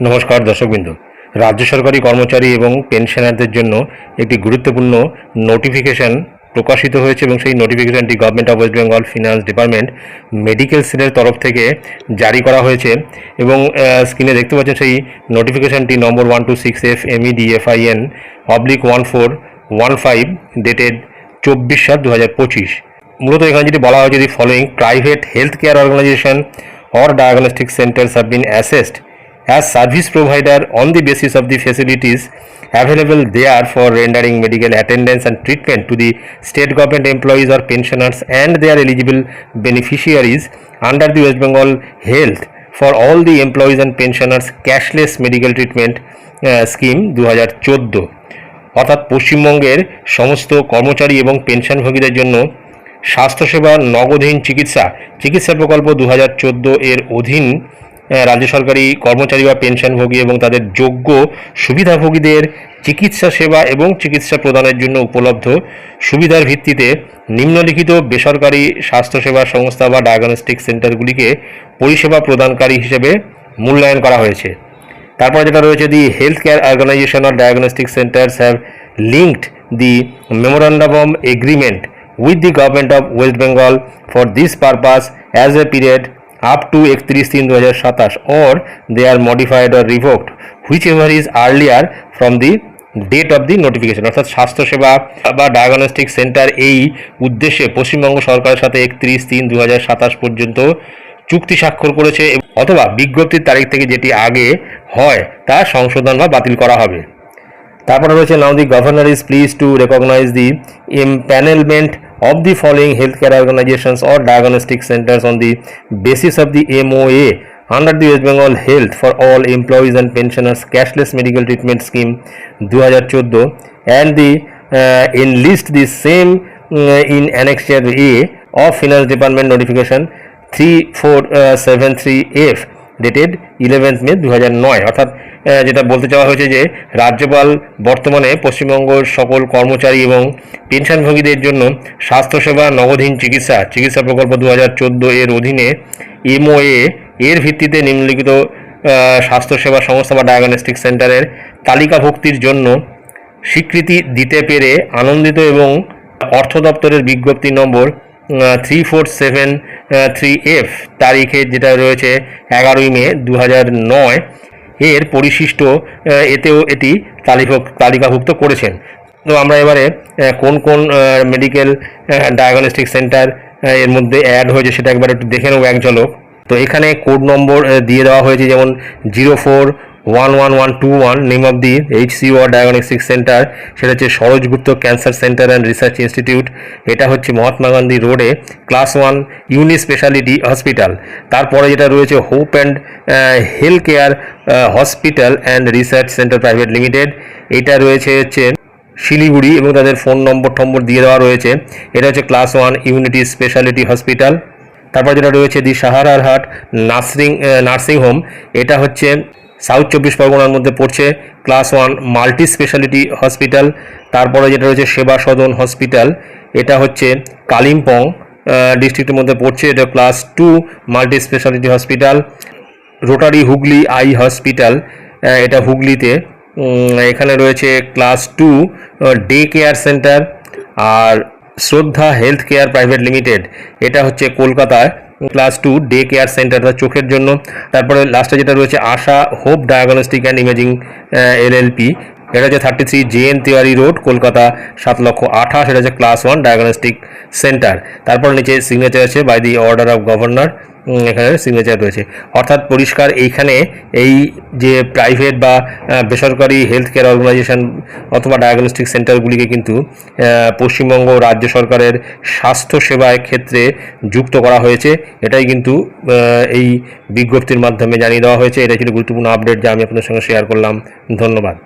নমস্কার দর্শকবৃন্দ। রাজ্য সরকারি কর্মচারী এবং পেনশনারদের জন্য একটি গুরুত্বপূর্ণ নোটিফিকেশন প্রকাশিত হয়েছে এবং সেই নোটিফিকেশনটি government of West Bengal finance department medical সেলের তরফ থেকে জারি করা হয়েছে এবং স্ক্রিনে দেখতে পাচ্ছেন সেই নোটিফিকেশনটি number one two six F MED FIN oblique one four one five dated চব্বিশ সাত দু হাজার পঁচিশ। মূলত এখানে যেটি বলা হয়েছে the following private health care organisation or diagnostic centers have been assessed as service provider on the basis of the facilities available there for rendering medical attendance and treatment to the state government employees or pensioners and their eligible beneficiaries under the West Bengal Health for all the employees and pensioners cashless medical treatment uh, scheme 2014 অর্থাৎ পশ্চিমবঙ্গের সমস্ত কর্মচারী এবং পেনশনভোগীদের জন্য স্বাস্থ্যসেবা নগদহীন চিকিৎসা চিকিৎসা প্রকল্প দু হাজার চোদ্দ এর অধীন রাজ্য সরকারি কর্মচারী বা পেনশনভোগী এবং তাদের যোগ্য সুবিধাভোগীদের চিকিৎসা সেবা এবং চিকিৎসা প্রদানের জন্য উপলব্ধ সুবিধার ভিত্তিতে নিম্নলিখিত বেসরকারি স্বাস্থ্যসেবা সংস্থা বা ডায়াগনস্টিক সেন্টারগুলিকে পরিষেবা প্রদানকারী হিসেবে মূল্যায়ন করা হয়েছে। তারপরে যেটা রয়েছে the health care organisation or diagnostic centres have linked the memorandum agreement with the government of West Bengal for this purpose as a period up to একত্রিশ তিন দু হাজার সাতাশ or they are modified or revoked whichever is earlier from the date of the notification অর্থাৎ স্বাস্থ্যসেবা বা diagnostic centre এই উদ্দেশ্যে পশ্চিমবঙ্গ সরকারের সাথে একত্রিশ তিন দু হাজার সাতাশ পর্যন্ত চুক্তি স্বাক্ষর করেছে, অথবা বিজ্ঞপ্তির তারিখ থেকে যেটি আগে হয় তা সংশোধন বা বাতিল করা হবে। তারপরে রয়েছে now the governor is please to recognise the empanelment following health care organisations or diagnostic centres on the basis of the MOA under the West Bengal health for all employees and pensioners cashless medical treatment scheme দু হাজার চোদ্দ and the enlist the same uh, in annexure A of Finance Department notification 3473F dated eleventh May দু অর্থাৎ যেটা বলতে চাওয়া হয়েছে যে রাজ্যপাল বর্তমানে পশ্চিমবঙ্গের সকল কর্মচারী এবং পেনশনভোগীদের জন্য স্বাস্থ্যসেবা নগদহীন চিকিৎসা চিকিৎসা প্রকল্প দু হাজার চোদ্দ এর অধীনে এমওএ এর ভিত্তিতে নিম্নলিখিত স্বাস্থ্যসেবা সংস্থা বা ডায়াগনস্টিক সেন্টারের তালিকাভুক্তির জন্য স্বীকৃতি দিতে পেরে আনন্দিত এবং অর্থ দপ্তরের বিজ্ঞপ্তি number three four seven three F তারিখে যেটা রয়েছে এগারোই মে দু নয় এর পরিশিষ্ট এতেও এটি তালিকাভুক্ত করেছেন। তো আমরা এবারে কোন কোন মেডিকেল ডায়াগনস্টিক সেন্টার এর মধ্যে অ্যাড হয়েছে সেটা একবার একটু দেখে নেব এক ঝলক তো এখানে কোড নম্বর দিয়ে দেওয়া হয়েছে যেমন zero four one one one two one name of the H CO diagnostic centre সেটা হচ্ছে Saroj Gupta cancer centre and research institute. এটা হচ্ছে মহাত্মা গান্ধী রোডে class one uni speciality hospital. তারপরে যেটা রয়েছে hope and health care hospital and research centre private limited. এটা রয়েছে হচ্ছে শিলিগুড়ি এবং তাদের ফোন নম্বর টম্বর দিয়ে দেওয়া রয়েছে। এটা হচ্ছে class one unity speciality hospital. তারপর যেটা রয়েছে দি সাহারারহাট নার্সিং নার্সিং হোম। এটা হচ্ছে সাউথ চব্বিশ পরগনার মধ্যে পড়ছে class one multi speciality hospital, তারপরে যেটা রয়েছে সেবা সদন হসপিটাল, এটা হচ্ছে কালিম্পং ডিস্ট্রিক্টের মধ্যে পড়ছে, এটা class two multi speciality hospital, rotary Hooghly eye hospital এটা হুগলিতে এখানে রয়েছে class two day care centre আর Shraddha health care private limited, এটা হচ্ছে কলকাতায়। Class two day care centre, অর্থাৎ চোখের জন্য। তারপরে লাস্টে যেটা রয়েছে, Asha hope diagnostic and imaging LLP এটা হচ্ছে thirty three J N Tiwari road Kolkata সাত লক্ষ আঠাশ, এটা হচ্ছে ক্লাস ওয়ান ডায়াগনস্টিক সেন্টার তারপর নিচে সিগনেচার আছে by the order of governor এখানে সিগনেচার রয়েছে। অর্থাৎ পরিষ্কার এইখানে এই যে প্রাইভেট বা বেসরকারি হেলথ কেয়ার অর্গানাইজেশন অথবা ডায়াগনস্টিক সেন্টারগুলিকে কিন্তু পশ্চিমবঙ্গ রাজ্য সরকারের স্বাস্থ্য সেবায় ক্ষেত্রে যুক্ত করা হয়েছে। এটাই কিন্তু এই বিজ্ঞপ্তির মাধ্যমে জানিয়ে দেওয়া হয়েছে। এটাই ছিল গুরুত্বপূর্ণ আপডেট যা আমি আপনাদের সঙ্গে শেয়ার করলাম। ধন্যবাদ।